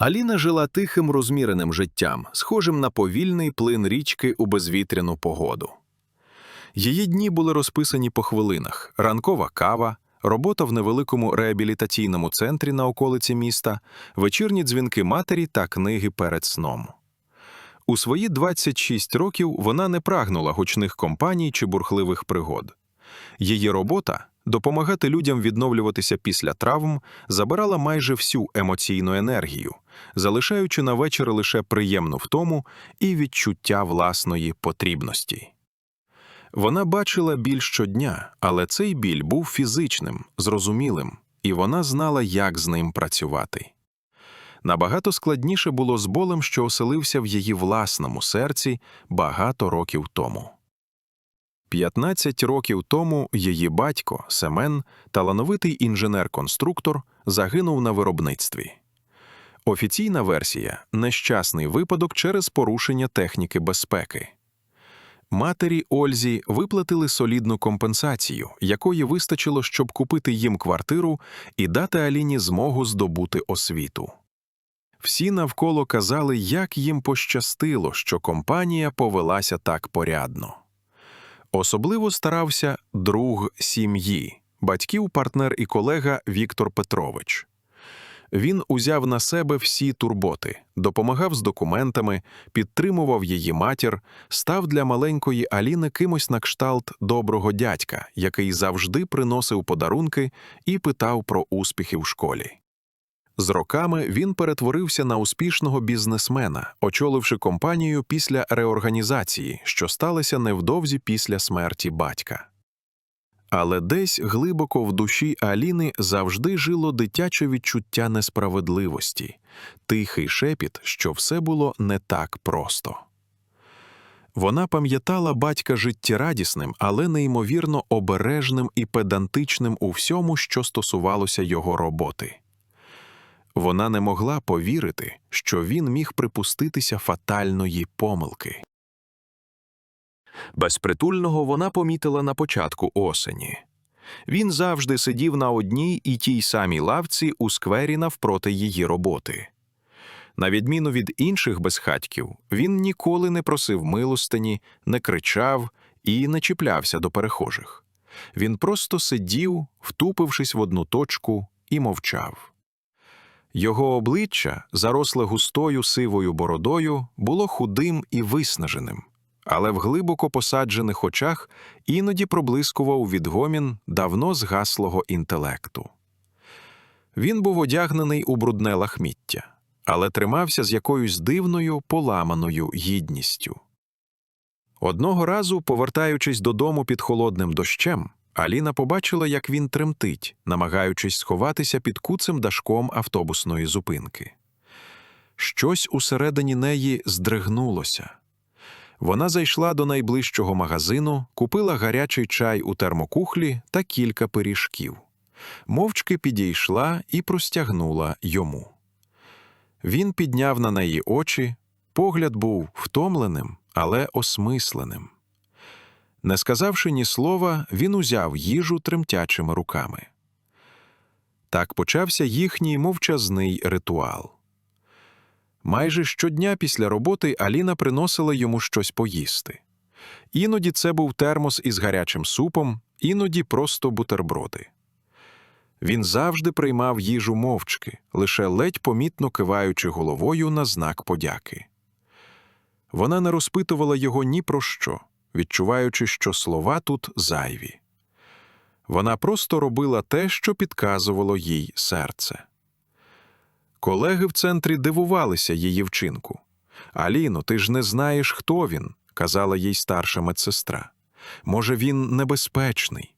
Аліна жила тихим розміреним життям, схожим на повільний плин річки у безвітряну погоду. Її дні були розписані по хвилинах: ранкова кава, робота в невеликому реабілітаційному центрі на околиці міста, вечірні дзвінки матері та книги перед сном. У свої 26 років вона не прагнула гучних компаній чи бурхливих пригод. Її робота допомагати людям відновлюватися після травм забирала майже всю емоційну енергію, залишаючи на вечір лише приємну втому і відчуття власної потрібності. Вона бачила біль щодня, але цей біль був фізичним, зрозумілим, і вона знала, як з ним працювати. Набагато складніше було з болем, що оселився в її власному серці багато років тому. 15 років тому її батько Семен, талановитий інженер-конструктор, загинув на виробництві. Офіційна версія нещасний випадок через порушення техніки безпеки. Матері Ользі виплатили солідну компенсацію, якої вистачило, щоб купити їм квартиру і дати Аліні змогу здобути освіту. Всі навколо казали, як їм пощастило, що компанія повелася так порядно. Особливо старався друг сім'ї, батьків, партнер і колега Віктор Петрович. Він узяв на себе всі турботи, допомагав з документами, підтримував її матір, став для маленької Аліни кимось на кшталт доброго дядька, який завжди приносив подарунки і питав про успіхи в школі. З роками він перетворився на успішного бізнесмена, очоливши компанію після реорганізації, що сталося невдовзі після смерті батька. Але десь глибоко в душі Аліни завжди жило дитяче відчуття несправедливості, тихий шепіт, що все було не так просто. Вона пам'ятала батька життєрадісним, але неймовірно обережним і педантичним у всьому, що стосувалося його роботи. Вона не могла повірити, що він міг припуститися фатальної помилки. Безпритульного вона помітила на початку осені. Він завжди сидів на одній і тій самій лавці у сквері навпроти її роботи. На відміну від інших безхатьків, він ніколи не просив милостині, не кричав і не чіплявся до перехожих. Він просто сидів, втупившись в одну точку, і мовчав. Його обличчя, заросле густою сивою бородою, було худим і виснаженим, але в глибоко посаджених очах іноді проблискував відгомін давно згаслого інтелекту. Він був одягнений у брудне лахміття, але тримався з якоюсь дивною поламаною гідністю. Одного разу, повертаючись додому під холодним дощем, Аліна побачила, як він тремтить, намагаючись сховатися під куцим дашком автобусної зупинки. Щось усередині неї здригнулося. Вона зайшла до найближчого магазину, купила гарячий чай у термокухлі та кілька пиріжків. Мовчки підійшла і простягнула йому. Він підняв на неї очі, погляд був втомленим, але осмисленим. Не сказавши ні слова, він узяв їжу тремтячими руками. Так почався їхній мовчазний ритуал. Майже щодня після роботи Аліна приносила йому щось поїсти. Іноді це був термос із гарячим супом, іноді просто бутерброди. Він завжди приймав їжу мовчки, лише ледь помітно киваючи головою на знак подяки. Вона не розпитувала його ні про що відчуваючи, що слова тут зайві. Вона просто робила те, що підказувало їй серце. Колеги в центрі дивувалися її вчинку. Аліно, ти ж не знаєш, хто він, казала їй старша медсестра. Може, він небезпечний.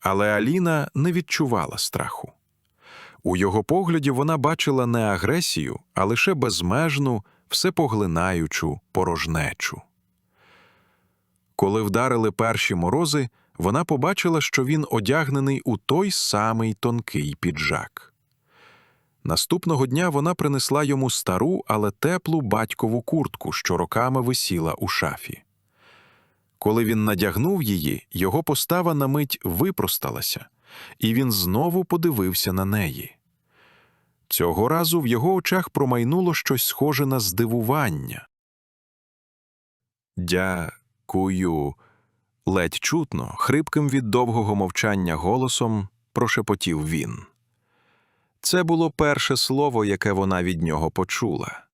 Але Аліна не відчувала страху. У його погляді вона бачила не агресію, а лише безмежну, всепоглинаючу порожнечу. Коли вдарили перші морози, вона побачила, що він одягнений у той самий тонкий піджак. Наступного дня вона принесла йому стару, але теплу батькову куртку, що роками висіла у шафі. Коли він надягнув її, його постава на мить випросталася, і він знову подивився на неї. Цього разу в його очах промайнуло щось схоже на здивування. Дякую. Ледь чутно, хрипким від довгого мовчання голосом прошепотів він. Це було перше слово, яке вона від нього почула.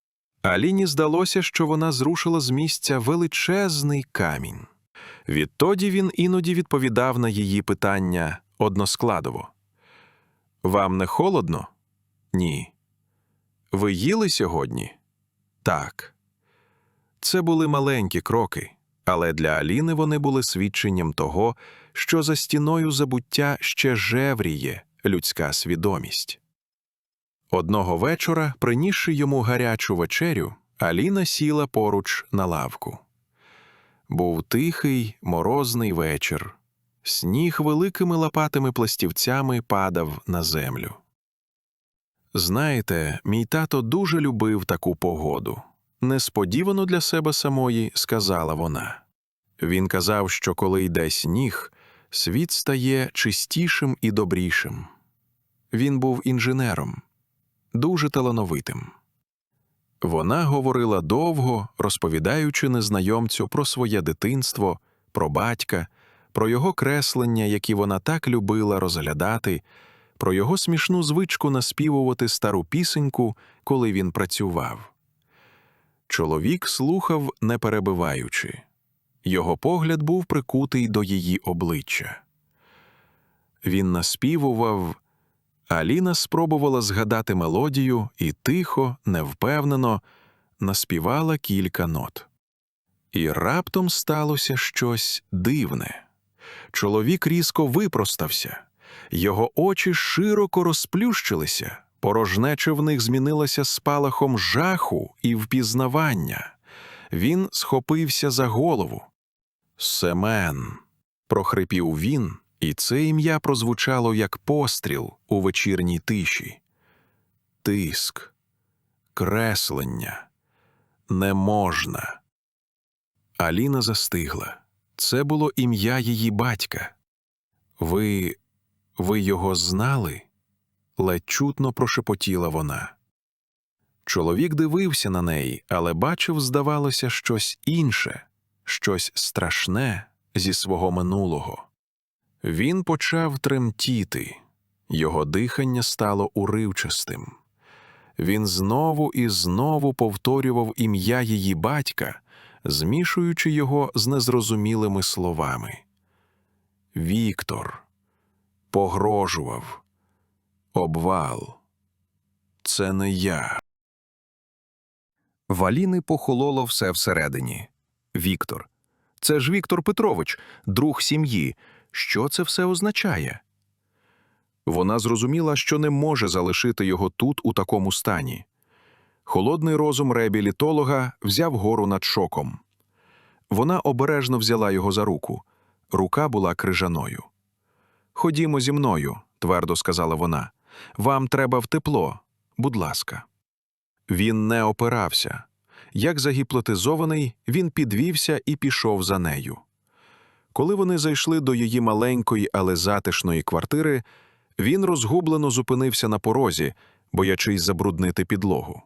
Аліні здалося, що вона зрушила з місця величезний камінь. Відтоді він іноді відповідав на її питання односкладово. Вам не холодно? Ні. Ви їли сьогодні? Так. Це були маленькі кроки, але для Аліни вони були свідченням того, що за стіною забуття ще жевріє людська свідомість. Одного вечора, принісши йому гарячу вечерю, Аліна сіла поруч на лавку. Був тихий, морозний вечір. Сніг великими лопатими пластівцями падав на землю. Знаєте, мій тато дуже любив таку погоду. Несподівано для себе самої сказала вона. Він казав, що коли йде сніг, світ стає чистішим і добрішим. Він був інженером, дуже талановитим. Вона говорила довго, розповідаючи незнайомцю про своє дитинство, про батька, про його креслення, які вона так любила розглядати, про його смішну звичку наспівувати стару пісеньку, коли він працював. Чоловік слухав, не перебиваючи. Його погляд був прикутий до її обличчя. Він наспівував. Аліна спробувала згадати мелодію і тихо, невпевнено наспівала кілька нот. І раптом сталося щось дивне. Чоловік різко випростався, його очі широко розплющилися, порожнеча в них змінилася спалахом жаху і впізнавання. Він схопився за голову. Семен. прохрипів він, і це ім'я прозвучало як постріл у вечірній тиші. Тиск, креслення, не можна. Аліна застигла. Це було ім'я її батька. Ви. ви його знали? ледь чутно прошепотіла вона. Чоловік дивився на неї, але бачив, здавалося, щось інше, щось страшне зі свого минулого. Він почав тремтіти, його дихання стало уривчастим. Він знову і знову повторював ім'я її батька, змішуючи його з незрозумілими словами. Віктор погрожував, обвал. Це не я. Валіни похололо все всередині. Віктор. Це ж Віктор Петрович, друг сім'ї. Що це все означає? Вона зрозуміла, що не може залишити його тут у такому стані. Холодний розум реабілітолога взяв гору над шоком. Вона обережно взяла його за руку. Рука була крижаною. Ходімо зі мною, твердо сказала вона. Вам треба в тепло. Будь ласка. Він не опирався. Як загіпнотизований, він підвівся і пішов за нею. Коли вони зайшли до її маленької, але затишної квартири, він розгублено зупинився на порозі, боячись забруднити підлогу.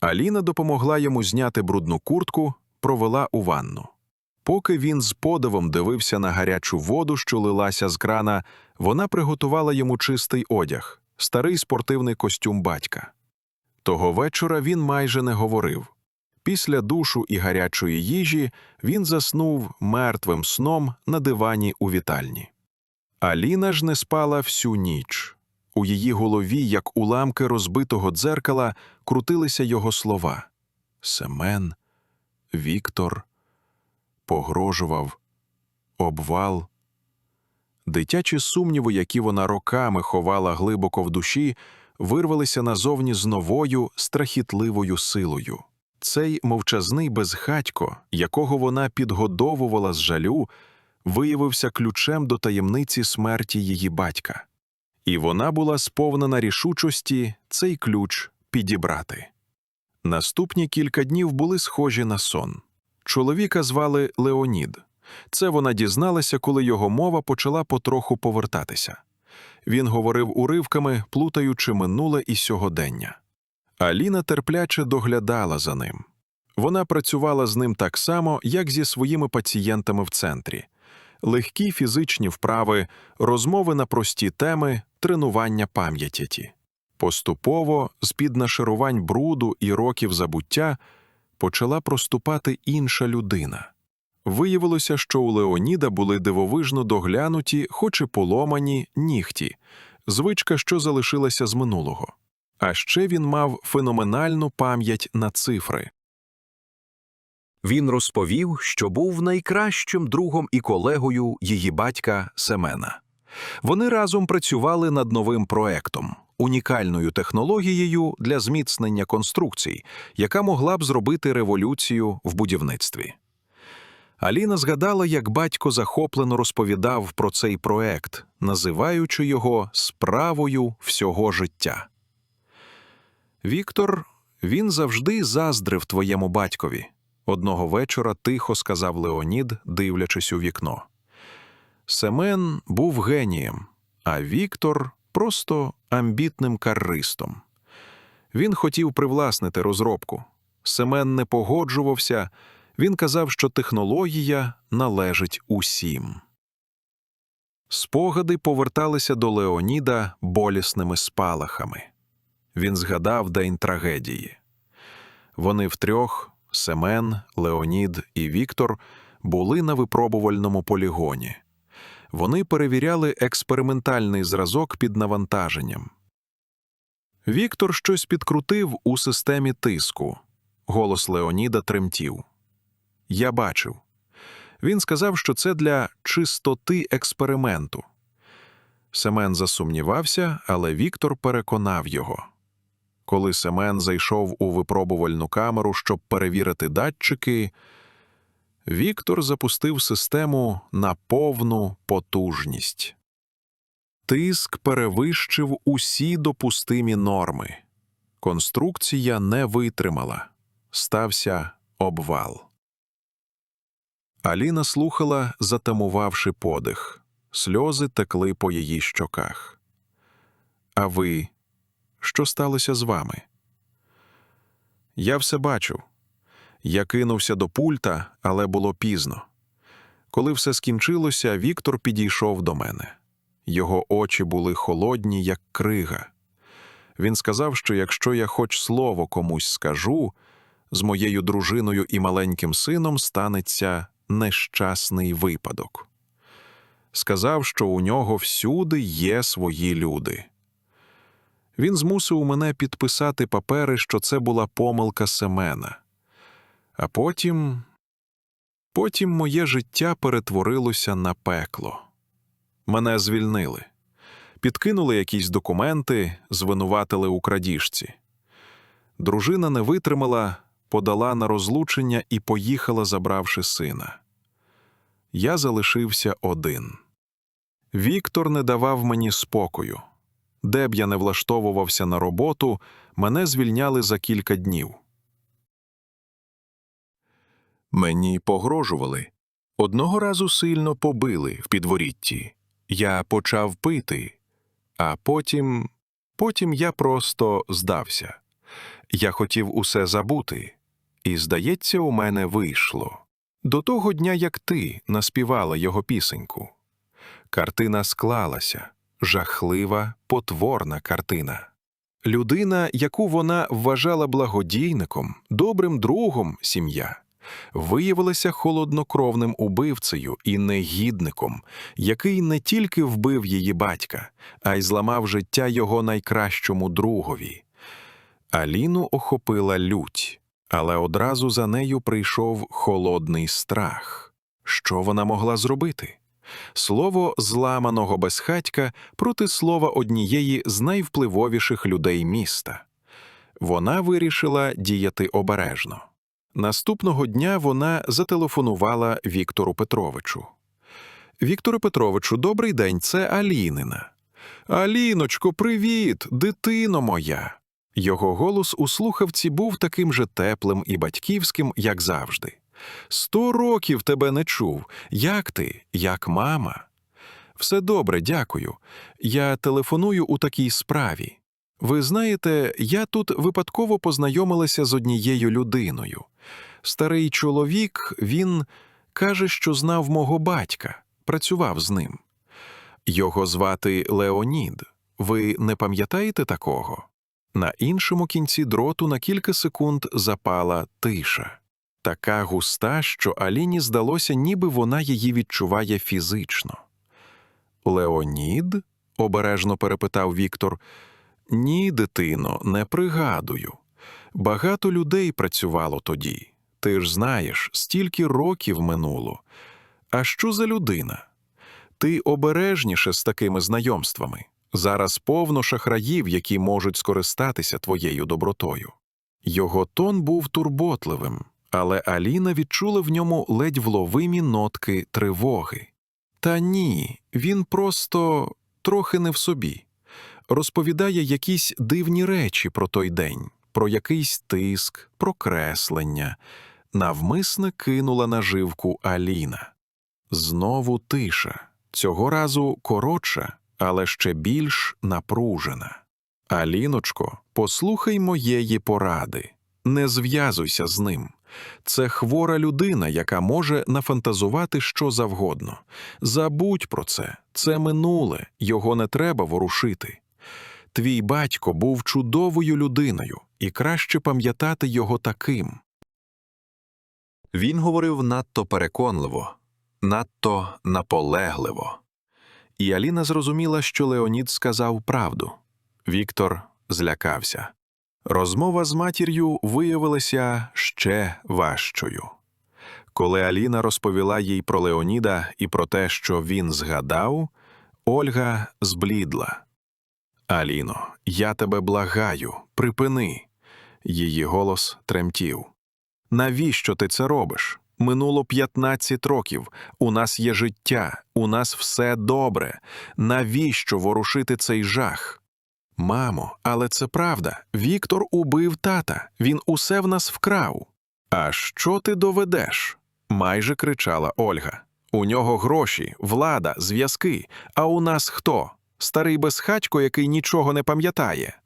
Аліна допомогла йому зняти брудну куртку, провела у ванну. Поки він з подивом дивився на гарячу воду, що лилася з крана, вона приготувала йому чистий одяг, старий спортивний костюм батька. Того вечора він майже не говорив. Після душу і гарячої їжі він заснув мертвим сном на дивані у вітальні. Аліна ж не спала всю ніч. У її голові, як уламки розбитого дзеркала, крутилися його слова Семен, Віктор, погрожував, обвал. Дитячі сумніви, які вона роками ховала глибоко в душі, вирвалися назовні з новою страхітливою силою. Цей мовчазний безхатько, якого вона підгодовувала з жалю, виявився ключем до таємниці смерті її батька, і вона була сповнена рішучості цей ключ підібрати. Наступні кілька днів були схожі на сон. Чоловіка звали Леонід. Це вона дізналася, коли його мова почала потроху повертатися. Він говорив уривками, плутаючи минуле і сьогодення. Аліна терпляче доглядала за ним. Вона працювала з ним так само, як зі своїми пацієнтами в центрі. Легкі фізичні вправи, розмови на прості теми, тренування пам'яті. Поступово, з-під нашарувань бруду і років забуття, почала проступати інша людина. Виявилося, що у Леоніда були дивовижно доглянуті, хоч і поломані, нігті, звичка, що залишилася з минулого. А ще він мав феноменальну пам'ять на цифри. Він розповів, що був найкращим другом і колегою її батька Семена. Вони разом працювали над новим проектом, унікальною технологією для зміцнення конструкцій, яка могла б зробити революцію в будівництві. Аліна згадала, як батько захоплено розповідав про цей проект, називаючи його справою всього життя. Віктор, він завжди заздрив твоєму батькові. Одного вечора тихо сказав Леонід, дивлячись у вікно. Семен був генієм, а Віктор просто амбітним карристом. Він хотів привласнити розробку. Семен не погоджувався, він казав, що технологія належить усім. Спогади поверталися до Леоніда болісними спалахами. Він згадав день трагедії. Вони втрьох Семен, Леонід і Віктор були на випробувальному полігоні. Вони перевіряли експериментальний зразок під навантаженням. Віктор щось підкрутив у системі тиску. Голос Леоніда тремтів. Я бачив. Він сказав, що це для чистоти експерименту. Семен засумнівався, але Віктор переконав його. Коли Семен зайшов у випробувальну камеру, щоб перевірити датчики, Віктор запустив систему на повну потужність. Тиск перевищив усі допустимі норми. Конструкція не витримала. Стався обвал. Аліна слухала, затамувавши подих. Сльози текли по її щоках. А ви що сталося з вами? Я все бачив. Я кинувся до пульта, але було пізно. Коли все скінчилося, Віктор підійшов до мене. Його очі були холодні, як крига. Він сказав, що якщо я хоч слово комусь скажу, з моєю дружиною і маленьким сином станеться нещасний випадок. Сказав, що у нього всюди є свої люди. Він змусив мене підписати папери, що це була помилка Семена. А потім. Потім моє життя перетворилося на пекло. Мене звільнили. Підкинули якісь документи, звинуватили у крадіжці. Дружина не витримала, подала на розлучення і поїхала, забравши сина. Я залишився один. Віктор не давав мені спокою. Де б я не влаштовувався на роботу, мене звільняли за кілька днів. Мені погрожували. Одного разу сильно побили в підворітті. Я почав пити, а потім. Потім я просто здався. Я хотів усе забути, і, здається, у мене вийшло. До того дня, як ти наспівала його пісеньку. Картина склалася жахлива, потворна картина. Людина, яку вона вважала благодійником, добрим другом сім'я, виявилася холоднокровним убивцею і негідником, який не тільки вбив її батька, а й зламав життя його найкращому другові. Аліну охопила лють, але одразу за нею прийшов холодний страх. Що вона могла зробити? Слово зламаного безхатька проти слова однієї з найвпливовіших людей міста. Вона вирішила діяти обережно. Наступного дня вона зателефонувала Віктору Петровичу. Вікторе Петровичу, добрий день, це Алінина. Аліночко, привіт, дитино моя. Його голос у слухавці був таким же теплим і батьківським, як завжди. Сто років тебе не чув. Як ти, як мама? Все добре, дякую. Я телефоную у такій справі. Ви знаєте, я тут випадково познайомилася з однією людиною. Старий чоловік, він каже, що знав мого батька, працював з ним. Його звати Леонід. Ви не пам'ятаєте такого? На іншому кінці дроту на кілька секунд запала тиша. Така густа, що Аліні здалося, ніби вона її відчуває фізично. Леонід? обережно перепитав Віктор. Ні, дитино, не пригадую. Багато людей працювало тоді. Ти ж знаєш, стільки років минуло. А що за людина? Ти обережніше з такими знайомствами. Зараз повно шахраїв, які можуть скористатися твоєю добротою. Його тон був турботливим, але Аліна відчула в ньому ледь вловимі нотки тривоги. Та ні, він просто трохи не в собі. Розповідає якісь дивні речі про той день, про якийсь тиск, про креслення. Навмисне кинула наживку Аліна. Знову тиша, цього разу коротша, але ще більш напружена. Аліночко, послухай моєї поради. Не зв'язуйся з ним. Це хвора людина, яка може нафантазувати що завгодно. Забудь про це, це минуле, його не треба ворушити. Твій батько був чудовою людиною, і краще пам'ятати його таким. Він говорив надто переконливо, надто наполегливо. І Аліна зрозуміла, що Леонід сказав правду. Віктор злякався. Розмова з матір'ю виявилася ще важчою. Коли Аліна розповіла їй про Леоніда і про те, що він згадав, Ольга зблідла. Аліно, я тебе благаю, припини. Її голос тремтів. Навіщо ти це робиш? Минуло 15 років. У нас є життя, у нас все добре. Навіщо ворушити цей жах? Мамо, але це правда. Віктор убив тата. Він усе в нас вкрав. А що ти доведеш? майже кричала Ольга. У нього гроші, влада, зв'язки. А у нас хто? Старий безхатько, який нічого не пам'ятає.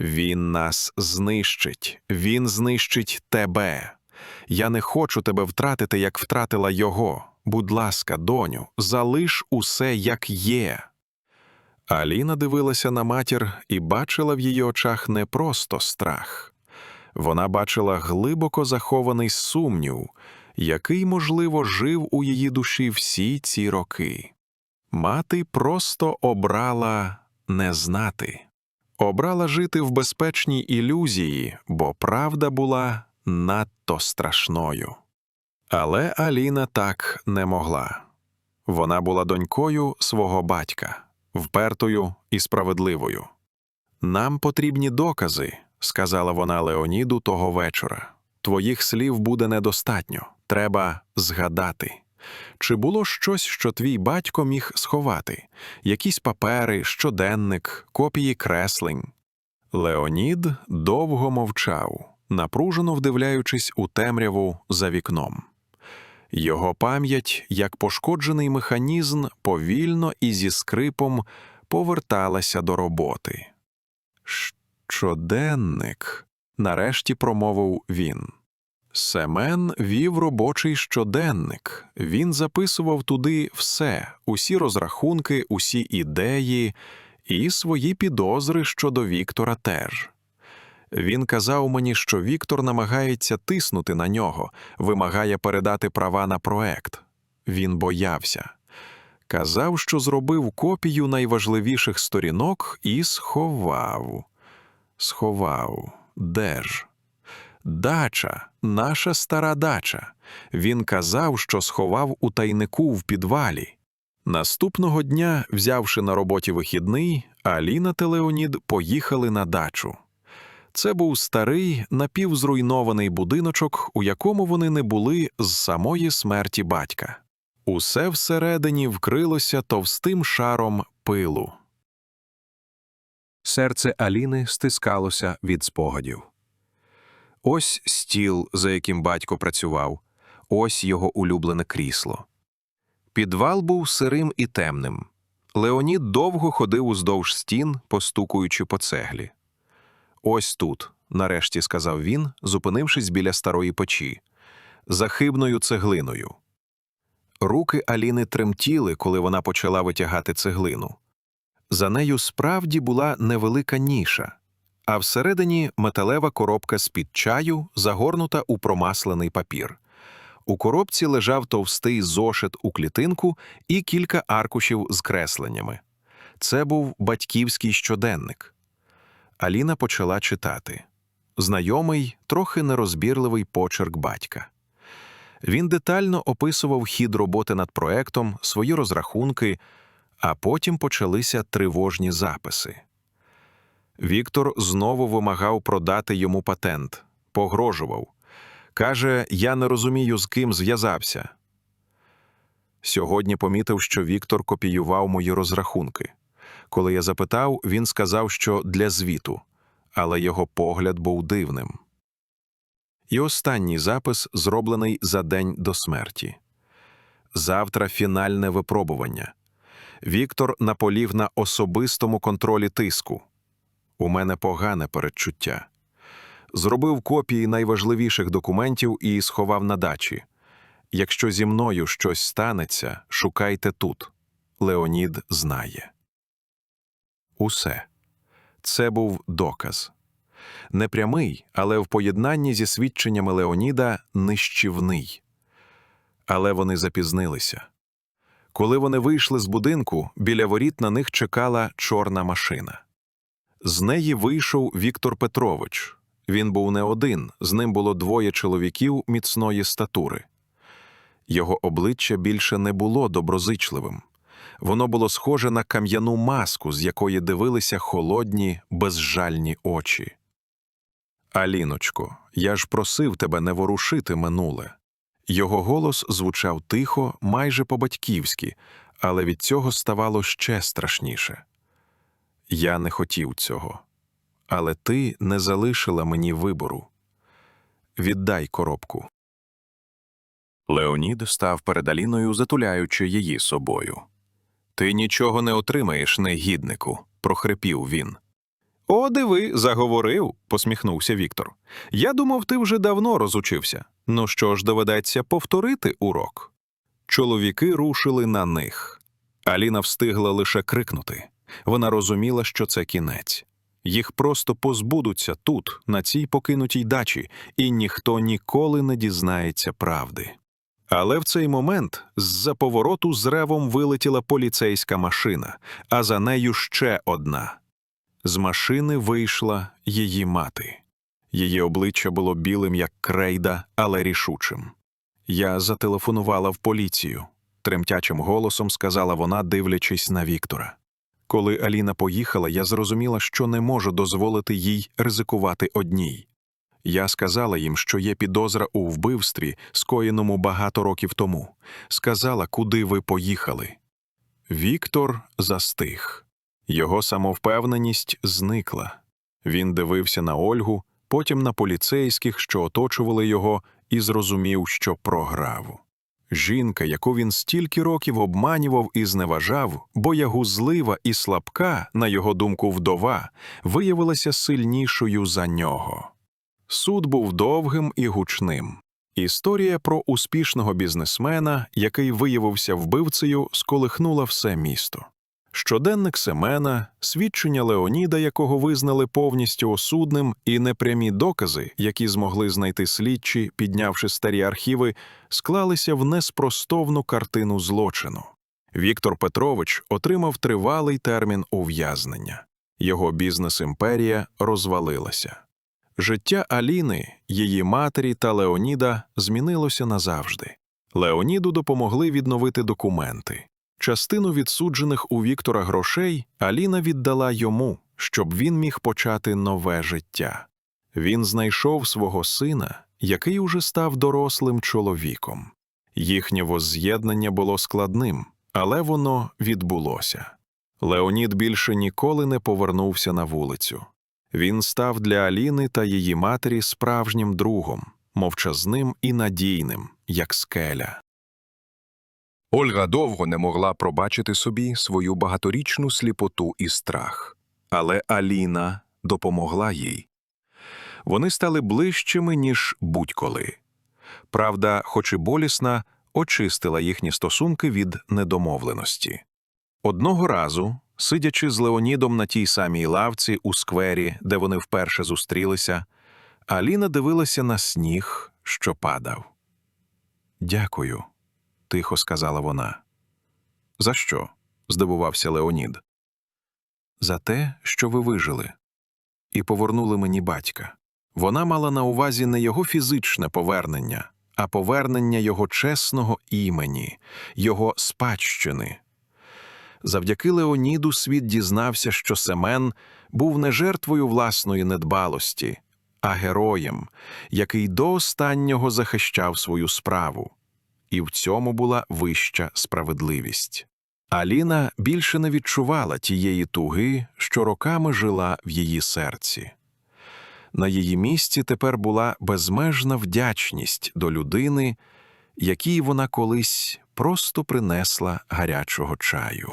Він нас знищить, він знищить тебе. Я не хочу тебе втратити, як втратила його. Будь ласка, доню, залиш усе, як є. Аліна дивилася на матір і бачила в її очах не просто страх. Вона бачила глибоко захований сумнів, який, можливо, жив у її душі всі ці роки. Мати просто обрала не знати, обрала жити в безпечній ілюзії, бо правда була надто страшною. Але Аліна так не могла. Вона була донькою свого батька, впертою і справедливою. Нам потрібні докази, сказала вона Леоніду того вечора. Твоїх слів буде недостатньо, треба згадати. Чи було щось, що твій батько міг сховати? Якісь папери, щоденник, копії креслень? Леонід довго мовчав, напружено вдивляючись у темряву за вікном. Його пам'ять, як пошкоджений механізм, повільно і зі скрипом поверталася до роботи. Щоденник, нарешті промовив він. Семен вів робочий щоденник. Він записував туди все, усі розрахунки, усі ідеї і свої підозри щодо Віктора теж. Він казав мені, що Віктор намагається тиснути на нього, вимагає передати права на проект. Він боявся. Казав, що зробив копію найважливіших сторінок і сховав. Сховав. Де ж? Дача, наша стара дача. Він казав, що сховав у тайнику в підвалі. Наступного дня, взявши на роботі вихідний, Аліна та Леонід поїхали на дачу. Це був старий, напівзруйнований будиночок, у якому вони не були з самої смерті батька. Усе всередині вкрилося товстим шаром пилу. Серце Аліни стискалося від спогадів. Ось стіл, за яким батько працював, ось його улюблене крісло. Підвал був сирим і темним. Леонід довго ходив уздовж стін, постукуючи по цеглі. Ось тут, нарешті сказав він, зупинившись біля старої печі, за хибною цеглиною. Руки Аліни тремтіли, коли вона почала витягати цеглину. За нею справді була невелика ніша, а всередині металева коробка з-під чаю, загорнута у промаслений папір. У коробці лежав товстий зошит у клітинку і кілька аркушів з кресленнями. Це був батьківський щоденник. Аліна почала читати. Знайомий, трохи нерозбірливий почерк батька. Він детально описував хід роботи над проектом, свої розрахунки, а потім почалися тривожні записи. Віктор знову вимагав продати йому патент, погрожував. Каже, я не розумію, з ким зв'язався. Сьогодні помітив, що Віктор копіював мої розрахунки. Коли я запитав, він сказав, що для звіту, але його погляд був дивним. І останній запис зроблений за день до смерті. Завтра фінальне випробування. Віктор наполів на особистому контролі тиску. У мене погане передчуття. Зробив копії найважливіших документів і сховав на дачі. Якщо зі мною щось станеться, шукайте тут. Леонід знає. Усе. Це був доказ. Непрямий, але в поєднанні зі свідченнями Леоніда нищівний. Але вони запізнилися. Коли вони вийшли з будинку, біля воріт на них чекала чорна машина. З неї вийшов Віктор Петрович. Він був не один, з ним було двоє чоловіків міцної статури. Його обличчя більше не було доброзичливим. Воно було схоже на кам'яну маску, з якої дивилися холодні, безжальні очі. Аліночко, я ж просив тебе не ворушити минуле. Його голос звучав тихо, майже по-батьківськи, але від цього ставало ще страшніше. Я не хотів цього, але ти не залишила мені вибору. Віддай коробку. Леонід став перед Аліною, затуляючи її собою. Ти нічого не отримаєш, негіднику, прохрипів він. О, диви, заговорив, посміхнувся Віктор. Я думав, ти вже давно розучився. Ну що ж, доведеться повторити урок. Чоловіки рушили на них. Аліна встигла лише крикнути. Вона розуміла, що це кінець. Їх просто позбудуться тут, на цій покинутій дачі, і ніхто ніколи не дізнається правди. Але в цей момент з-за повороту з ревом вилетіла поліцейська машина, а за нею ще одна. З машини вийшла її мати. Її обличчя було білим, як крейда, але рішучим. Я зателефонувала в поліцію, тремтячим голосом сказала вона, дивлячись на Віктора. Коли Аліна поїхала, я зрозуміла, що не можу дозволити їй ризикувати одній. Я сказала їм, що є підозра у вбивстві, скоєному багато років тому. Сказала, куди ви поїхали. Віктор застиг. Його самовпевненість зникла. Він дивився на Ольгу, потім на поліцейських, що оточували його, і зрозумів, що програв. Жінка, яку він стільки років обманював і зневажав, боягузлива і слабка, на його думку, вдова, виявилася сильнішою за нього. Суд був довгим і гучним. Історія про успішного бізнесмена, який виявився вбивцею, сколихнула все місто. Щоденник Семена, свідчення Леоніда, якого визнали повністю осудним, і непрямі докази, які змогли знайти слідчі, піднявши старі архіви, склалися в неспростовну картину злочину. Віктор Петрович отримав тривалий термін ув'язнення. Його бізнес-імперія розвалилася. Життя Аліни, її матері та Леоніда змінилося назавжди. Леоніду допомогли відновити документи. Частину відсуджених у Віктора грошей Аліна віддала йому, щоб він міг почати нове життя. Він знайшов свого сина, який уже став дорослим чоловіком. Їхнє возз'єднання було складним, але воно відбулося. Леонід більше ніколи не повернувся на вулицю. Він став для Аліни та її матері справжнім другом, мовчазним і надійним, як скеля. Ольга довго не могла пробачити собі свою багаторічну сліпоту і страх. Але Аліна допомогла їй. Вони стали ближчими, ніж будь-коли. Правда, хоч і болісна, очистила їхні стосунки від недомовленості. Одного разу, сидячи з Леонідом на тій самій лавці у сквері, де вони вперше зустрілися, Аліна дивилася на сніг, що падав. Дякую, тихо сказала вона. За що? здивувався Леонід. За те, що ви вижили. І повернули мені батька. Вона мала на увазі не його фізичне повернення, а повернення його чесного імені, його спадщини. Завдяки Леоніду світ дізнався, що Семен був не жертвою власної недбалості, а героєм, який до останнього захищав свою справу. І в цьому була вища справедливість. Аліна більше не відчувала тієї туги, що роками жила в її серці. На її місці тепер була безмежна вдячність до людини, якій вона колись просто принесла гарячого чаю.